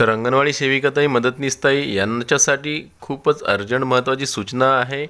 तर अंगणवाडी सेविकाताई मदतनीसताई यांच्यासाठी खूपच अर्जंट महत्त्वाची सूचना आहे.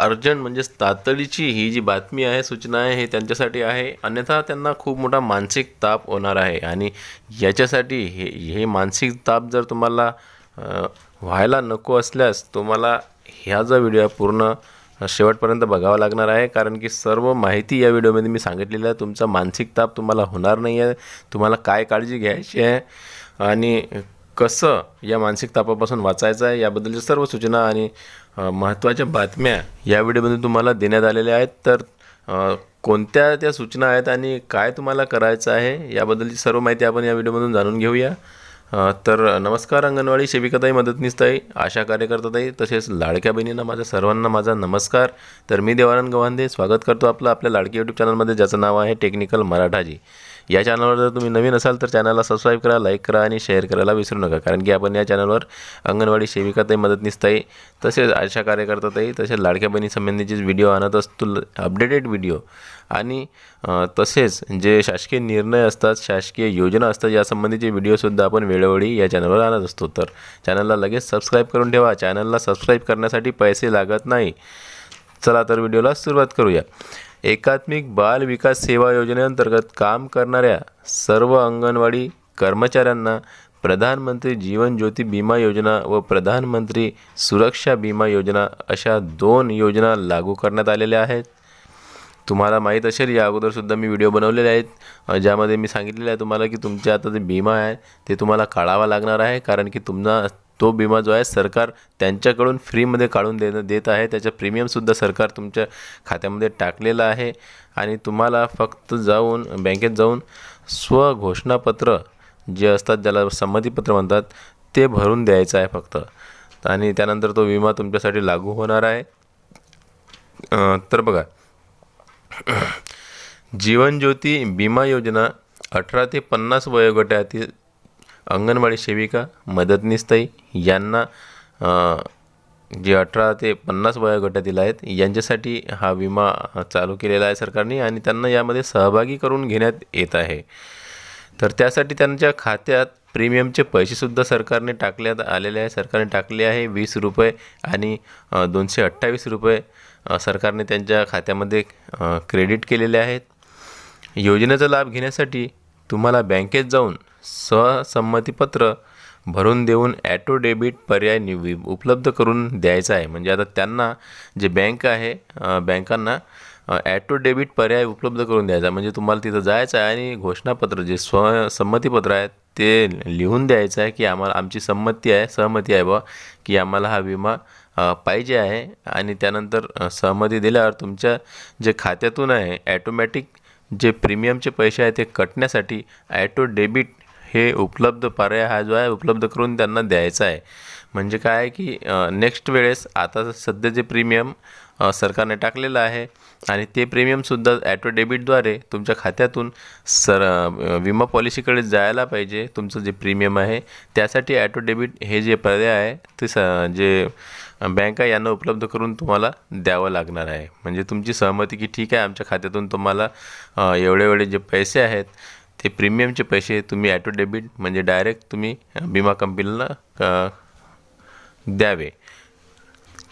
अर्जंट म्हणजेच तातडीची ही जी बातमी आहे सूचना आहे हे त्यांच्यासाठी आहे. अन्यथा त्यांना खूप मोठा मानसिक ताप होणार आहे. आणि याच्यासाठी हे हे मानसिक ताप जर तुम्हाला व्हायला नको असल्यास तुम्हाला ह्या जो व्हिडिओ पूर्ण शेवटपर्यंत बघावा लागणार आहे. कारण की सर्व माहिती या व्हिडिओमध्ये मी सांगितलेली आहे. तुमचा मानसिक ताप तुम्हाला होणार नाही आहे तुम्हाला काय काळजी घ्यायची आहे? आणि कसं या मानसिक तापापासून वाचायचं आहे याबद्दलच्या सर्व सूचना आणि महत्त्वाच्या बातम्या या व्हिडिओमध्ये तुम्हाला देण्यात आलेल्या आहेत. तर कोणत्या त्या सूचना आहेत आणि काय तुम्हाला करायचं आहे याबद्दलची सर्व माहिती आपण या व्हिडिओमधून जाणून घेऊया. तर नमस्कार अंगणवाडी सेविकाताई मदतनीसताई आशा कार्यकर्ताताई तसेच लाडक्या बहिणींना माझ्या सर्वांना माझा नमस्कार. तर मी देवानंद गवांदे स्वागत करतो आपलं आपल्या लाडकी यूट्यूब चॅनलमध्ये ज्याचं नाव आहे टेक्निकल मराठाजी. या चॅनलवर जर तुम्ही नवीन असाल तर चॅनलला सबस्क्राईब करा लाईक करा आणि शेअर करायला विसरू नका. कारण की आपण या चॅनलवर अंगणवाडी सेविकाताई मदतनीसताई तसेच आशा कार्यकर्ताताई तसेच लाडक्या बहिणीसंबंधीचे व्हिडिओ आणत असतो अपडेटेड व्हिडिओ आणि तसेच जे शासकीय निर्णय असतात शासकीय योजना असतात यासंबंधीचे व्हिडिओसुद्धा आपण वेळोवेळी या चॅनलवर आणत असतो. तर चॅनलला लगेच सबस्क्राईब करून ठेवा. चॅनलला सबस्क्राईब करण्यासाठी पैसे लागत नाही. चला तर व्हिडिओला सुरुवात करूया. एकात्मिक बाल विकास सेवा योजनेअंतर्गत काम करणाऱ्या सर्व अंगणवाडी कर्मचाऱ्यांना प्रधानमंत्री जीवन ज्योती विमा योजना व प्रधानमंत्री सुरक्षा विमा योजना अशा दोन योजना लागू करण्यात आलेल्या आहेत. तुम्हाला माहीत असेल या अगोदरसुद्धा मी व्हिडिओ बनवलेले आहेत. ज्यामध्ये मी सांगितलेलं आहे तुम्हाला की तुमच्या आता जे बिमा आहे ते तुम्हाला काढावा लागणार आहे कारण की तुमचा तो विमा जो आहे सरकार त्यांच्याकडून फ्रीमध्ये काढून दे देत आहे. त्याचं प्रीमियमसुद्धा सरकार तुमच्या खात्यामध्ये टाकलेलं आहे. आणि तुम्हाला फक्त जाऊन बँकेत जाऊन स्वघोषणापत्र जे असतात ज्याला संमतीपत्र म्हणतात ते भरून द्यायचं आहे फक्त. आणि त्यानंतर तो विमा तुमच्यासाठी लागू होणार आहे. तर बघा. जीवन ज्योती विमा योजना अठरा ते पन्नास वयोगटातील अंगणवाडी सेविका मदतनीसताई यांना जे अठरा ते पन्नास वयोगटातील आहेत यांच्यासाठी हा विमा चालू केलेला आहे सरकारने आणि त्यांना यामध्ये सहभागी करून घेण्यात येत आहे. तर त्यासाठी त्यांच्या खात्यात प्रीमियमचे पैसेसुद्धा सरकारने टाकण्यात आलेले आहे. सरकारने टाकले आहे वीस रुपये आणि दोनशे अठ्ठावीस रुपये सरकारने त्यांच्या खात्यामध्ये क्रेडिट केलेले आहेत. योजनेचा लाभ घेण्यासाठी तुम्हाला बँकेत जाऊन सहसंमतीपत्र भरून देऊन ॲटो डेबिट पर्याय निवि उपलब्ध करून द्यायचा आहे. म्हणजे आता त्यांना जे बँक आहे बँकांना ॲटो डेबिट पर्याय उपलब्ध करून द्यायचा म्हणजे तुम्हाला तिथं जायचं आहे आणि घोषणापत्र जे स्वसंमतीपत्र आहे ते लिहून द्यायचं आहे की आम्हाला आमची संमती आहे सहमती आहे बा की आम्हाला हा विमा पाहिजे आहे. आणि त्यानंतर सहमती दिल्यावर तुमच्या जे खात्यातून आहे ॲटोमॅटिक जे प्रीमियमचे पैसे आहे ते कटण्यासाठी ॲटो डेबिट हे उपलब्ध पर्याय हा जो आहे उपलब्ध करून त्यांना द्यायचा आहे. म्हणजे काय आहे की नेक्स्ट वेळेस आता सध्या जे प्रीमियम सरकारने टाकलेलं आहे आणि ते प्रीमियमसुद्धा ॲटो डेबिटद्वारे तुमच्या खात्यातून सर विमा पॉलिसीकडे जायला पाहिजे. तुमचं जे प्रीमियम आहे त्यासाठी ॲटो डेबिट हे जे पर्याय आहे ते स जे बँका यांना उपलब्ध करून तुम्हाला द्यावं लागणार आहे. म्हणजे तुमची सहमती की ठीक आहे आमच्या खात्यातून तुम्हाला एवढे एवढे जे पैसे आहेत ते प्रीमियमचे पैसे तुम्ही ॲटो डेबिट म्हणजे डायरेक्ट तुम्ही विमा कंपनीला द्यावे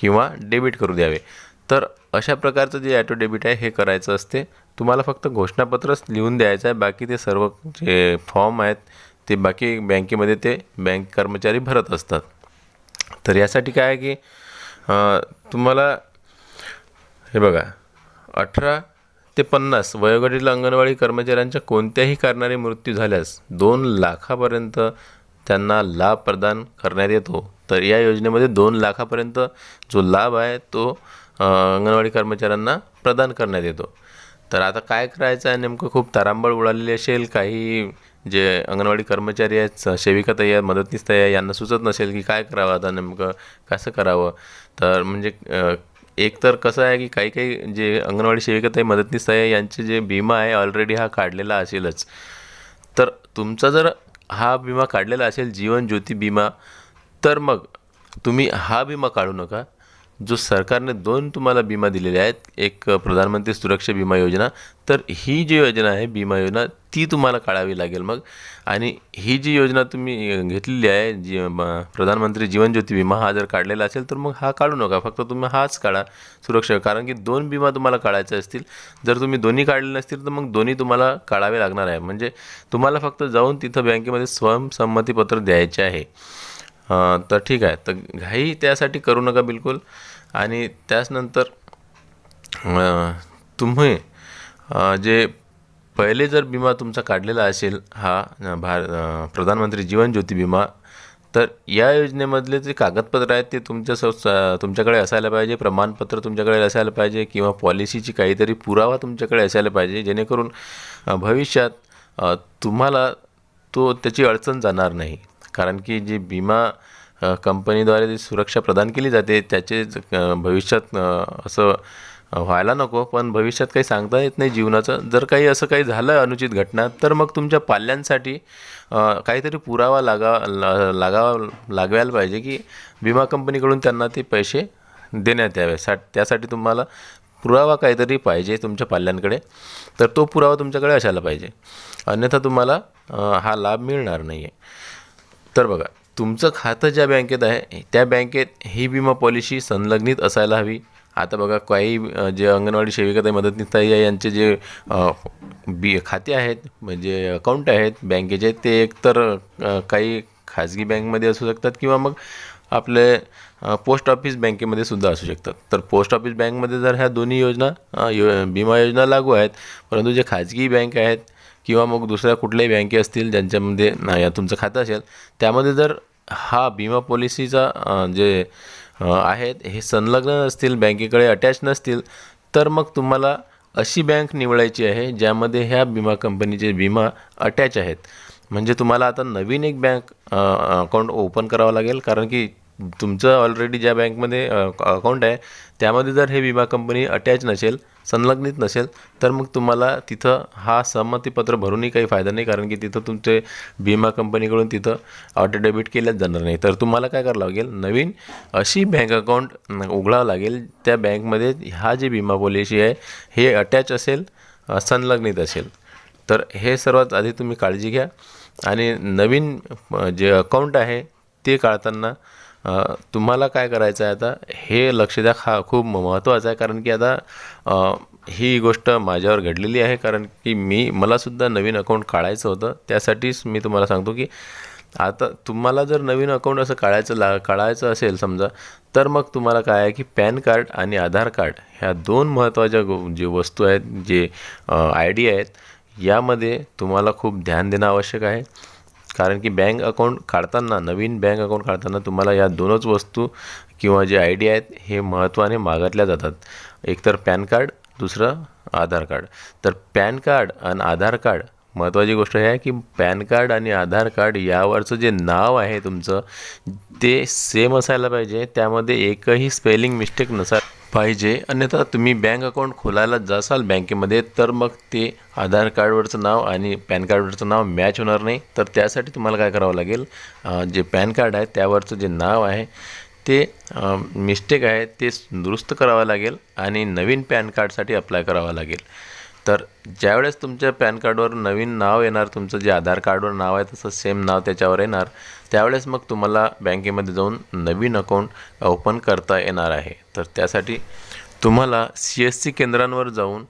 किंवा डेबिट करू द्यावे. तर अशा प्रकारचं जे ॲटो डेबिट आहे हे करायचं असते. तुम्हाला फक्त घोषणापत्रच लिहून द्यायचं आहे. बाकी ते सर्व जे फॉर्म आहेत ते बाकी बँकेमध्ये ते बँक कर्मचारी भरत असतात. तर यासाठी काय आहे की तुम्हाला हे बघा अठरा ते पन्नास वयोगटातील अंगणवाडी कर्मचाऱ्यांच्या कोणत्याही कारणाने मृत्यू झाल्यास दोन लाखापर्यंत त्यांना लाभ प्रदान करण्यात येतो. तर या योजनेमध्ये दोन लाखापर्यंत जो लाभ आहे तो अंगणवाडी कर्मचाऱ्यांना प्रदान करण्यात येतो. तर आता काय करायचं आहे नेमकं? खूप तारांबळ उडालेली असेल. काही जे अंगणवाडी कर्मचारी आहेत सेविका तयार आहेत मदतनीसताई यांना सुचत नसेल की काय करावं आता नेमकं? कसं करावं? तर म्हणजे एक तर कसं आहे की काही काही जे अंगणवाडी सेविकाताई मदतनीस आहे यांचे जे विमा आहे ऑलरेडी हा काढलेला असेलच. तर तुमचा जर हा विमा काढलेला असेल जीवन ज्योती विमा तर मग तुम्ही हा विमा काढू नका. जो सरकारने दोन तुम्हाला विमा दिलेले आहेत एक प्रधानमंत्री सुरक्षा विमा योजना तर ही जी योजना आहे विमा योजना ती तुम्हाला काढावी लागेल मग. आणि ही जी योजना तुम्ही घेतलेली आहे जी प्रधानमंत्री जीवन ज्योती विमा हा जर काढलेला असेल तर मग हा काढू नका. फक्त तुम्ही हाच काढा सुरक्षा कारण की दोन विमा तुम्हाला काढायचे असतील. जर तुम्ही दोन्ही काढले नसतील तर मग दोन्ही तुम्हाला काढावे लागणार आहे. म्हणजे तुम्हाला फक्त जाऊन तिथं बँकेमध्ये स्वयंसंमतीपत्र द्यायचे आहे. तर ठीक आहे. तर घाई त्यासाठी करू नका बिलकुल. आणि त्याचनंतर तुम्ही जे पहिले जर विमा तुमचा काढलेला असेल हा भार प्रधानमंत्री जीवन ज्योती विमा तर या योजनेमधले जे कागदपत्र आहेत ते तुमच्या स तुमच्याकडे असायला पाहिजे प्रमाणपत्र तुमच्याकडे असायला पाहिजे किंवा पॉलिसीची काहीतरी पुरावा तुमच्याकडे असायला पाहिजे जेणेकरून भविष्यात तुम्हाला तो त्याची अडचण जाणार नाही. कारण की जी विमा कंपनीद्वारे जी सुरक्षा प्रदान केली जाते त्याचे भविष्यात असं व्हायला नको. पण भविष्यात काही सांगता येत नाही जीवनाचं. जर काही असं काही झालं अनुचित घटना तर मग तुमच्या पाल्यांसाठी काहीतरी पुरावा लागा लागावा लागवायला पाहिजे की विमा कंपनीकडून त्यांना ते पैसे देण्यात यावे. सा त्यासाठी तुम्हाला पुरावा काहीतरी पाहिजे तुमच्या पाल्यांकडे. तर तो पुरावा तुमच्याकडे असायला पाहिजे. अन्यथा तुम्हाला हा लाभ मिळणार नाही आहे तर बघा तुमचं खातं ज्या बँकेत आहे त्या बँकेत ही विमा पॉलिसी संलग्नित असायला हवी. आता बघा काही जे अंगणवाडी सेविका ते मदतनीसताई आहे यांचे जे बी खाते आहेत म्हणजे अकाउंट आहेत बँकेचे ते एकतर काही खाजगी बँकमध्ये असू शकतात किंवा मग आपले पोस्ट ऑफिस बँकेमध्ये सुद्धा असू शकतात. तर पोस्ट ऑफिस बँकमध्ये जर ह्या दोन्ही योजना यो विमा योजना लागू आहेत परंतु जे खाजगी बँक आहेत किंवा मग दुसऱ्या कुठल्याही बँके असतील ज्यांच्यामध्ये या तुमचं खातं असेल त्यामध्ये जर हा विमा पॉलिसीचा जे आहेत हे संलग्न नसतील बँकेकडे अटॅच नसतील तर मग तुम्हाला अशी बँक निवडायची आहे ज्यामध्ये ह्या विमा कंपनीचे विमा अटॅच आहेत. म्हणजे तुम्हाला आता नवीन एक बँक अकाउंट ओपन करावं लागेल कारण की तुमचं ऑलरेडी ज्या बँकमध्ये अकाउंट आहे त्यामध्ये जर हे विमा कंपनी अटॅच नसेल संलग्नित नसेल तर मग तुम्हाला तिथं हा संमतीपत्र भरूनही काही फायदा नाही कारण की तिथं तुमचे विमा कंपनीकडून तिथं ऑटो डेबिट केल्याच जाणार नाही. तर तुम्हाला काय करावं लागेल? नवीन अशी बँक अकाउंट उघडावं लागेल. त्या बँकमध्ये हा जे विमा पॉलिसी आहे हे अटॅच असेल संलग्नित असेल. तर हे सर्वात आधी तुम्ही काळजी घ्या. आणि नवीन जे अकाउंट आहे ते काढताना तुम्हाला काय करायचं आहे आता? हे लक्ष द्या. हा खूप महत्त्वाचं आहे. कारण की आता ही गोष्ट माझ्यावर घडलेली आहे. कारण की मी मलासुद्धा नवीन अकाउंट काढायचं होतं. त्यासाठीच मी तुम्हाला सांगतो की आता तुम्हाला जर नवीन अकाउंट असं काढायचं ला काढायचं असेल समजा तर मग तुम्हाला काय आहे की पॅन कार्ड आणि आधार कार्ड ह्या दोन महत्त्वाच्या गो जे वस्तू आहेत जे आय डी आहेत यामध्ये तुम्हाला खूप ध्यान देणं आवश्यक आहे. कारण की बँक अकाउंट काढताना नवीन बँक अकाउंट काढताना तुम्हाला या दोनच वस्तू किंवा जे आय डी आहेत हे महत्त्वाने मागितल्या जातात. एकतर पॅन कार्ड दुसरं आधार कार्ड. तर पॅन कार्ड आणि आधार कार्ड महत्त्वाची गोष्ट हे आहे की पॅन कार्ड आणि आधार कार्ड यावरचं जे नाव आहे तुमचं ते सेम असायला पाहिजे. त्यामध्ये एकही स्पेलिंग मिस्टेक नसा पाहिजे. अन्यथा तुम्ही बँक अकाउंट खोलायला जासाल बँकेमध्ये तर मग ते आधार कार्डवरचं नाव आणि पॅन कार्डवरचं नाव मॅच होणार नाही. तर त्यासाठी तुम्हाला काय करावं लागेल? जे पॅन कार्ड आहे त्यावरचं जे नाव आहे ते मिस्टेक आहे ते दुरुस्त करावं लागेल आणि नवीन पॅन कार्डसाठी अप्लाय करावं लागेल. तर ज्यावेळेस तुमच्या पॅन कार्डवर नवीन नाव येणार तुमचं जे आधार कार्डवर नाव आहे तसं सेम नाव त्याच्यावर येणार त्यावेळेस मग तुम्हाला बँकेमध्ये जाऊन नवीन अकाउंट ओपन करता येणार आहे. तर त्यासाठी तुम्हाला सी एस सी केंद्रांवर जाऊन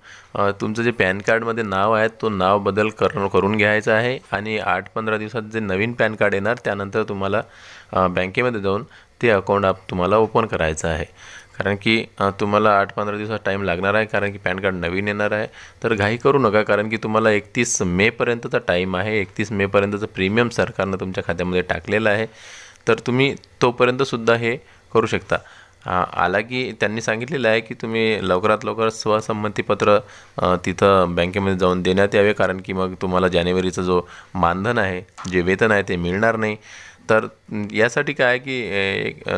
तुमचं जे पॅन कार्डमध्ये नाव आहे तो नाव बदल कर करून घ्यायचा आहे आणि आठ पंधरा दिवसात जे नवीन पॅन कार्ड येणार त्यानंतर तुम्हाला बँकेमध्ये जाऊन ते अकाउंट आप तुम्हाला ओपन करायचं आहे. कारण की तुम्हाला आठ पंधरा दिवसात टाईम लागणार आहे कारण की पॅन कार्ड नवीन येणार आहे. तर घाई करू नका कारण की तुम्हाला एकतीस मेपर्यंतचा टाईम आहे. एकतीस मेपर्यंतचं प्रीमियम सरकारनं तुमच्या खात्यामध्ये टाकलेलं आहे. तर तुम्ही तोपर्यंतसुद्धा हे करू शकता. आला की त्यांनी सांगितलेलं आहे की तुम्ही लवकरात लवकर स्वसंमतीपत्र तिथं बँकेमध्ये जाऊन देण्यात यावे कारण की मग तुम्हाला जानेवारीचा जो मानधन आहे जे वेतन आहे ते मिळणार नाही. तर यासाठी काय की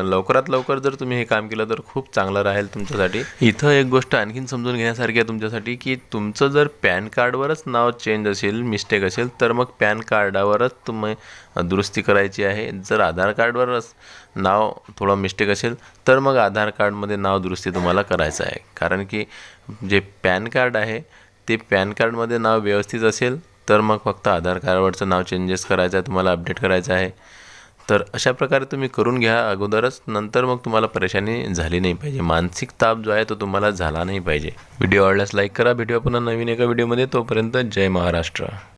लवकरात लवकर जर तुम्ही हे काम केलं तर खूप चांगलं राहील तुमच्यासाठी. इथं एक गोष्ट आणखीन समजून घेण्यासारखी आहे तुमच्यासाठी की तुमचं जर पॅन कार्डवरच नाव चेंज असेल मिस्टेक असेल तर मग पॅन कार्डावरच तुम्ही दुरुस्ती करायची आहे. जर आधार कार्डवरच नाव थोडं मिस्टेक असेल तर मग आधार कार्डमध्ये नाव दुरुस्ती तुम्हाला करायचं आहे. कारण की जे पॅन कार्ड आहे ते पॅन कार्डमध्ये नाव व्यवस्थित असेल तर मग फक्त आधार कार्डवरचं नाव चेंजेस करायचं आहे तुम्हाला अपडेट करायचं आहे. तर अशा प्रकारे तुम्ही करून घ्या अगोदरच. नंतर मग तुम्हाला परेशानी झाली नाही पाहिजे. मानसिक ताप जो आहे तो तुम्हाला झाला नाही पाहिजे. व्हिडिओ आवडल्यास लाईक करा. व्हिडिओ पुन्हा नवीन एका व्हिडिओमध्ये तोपर्यंत जय महाराष्ट्र.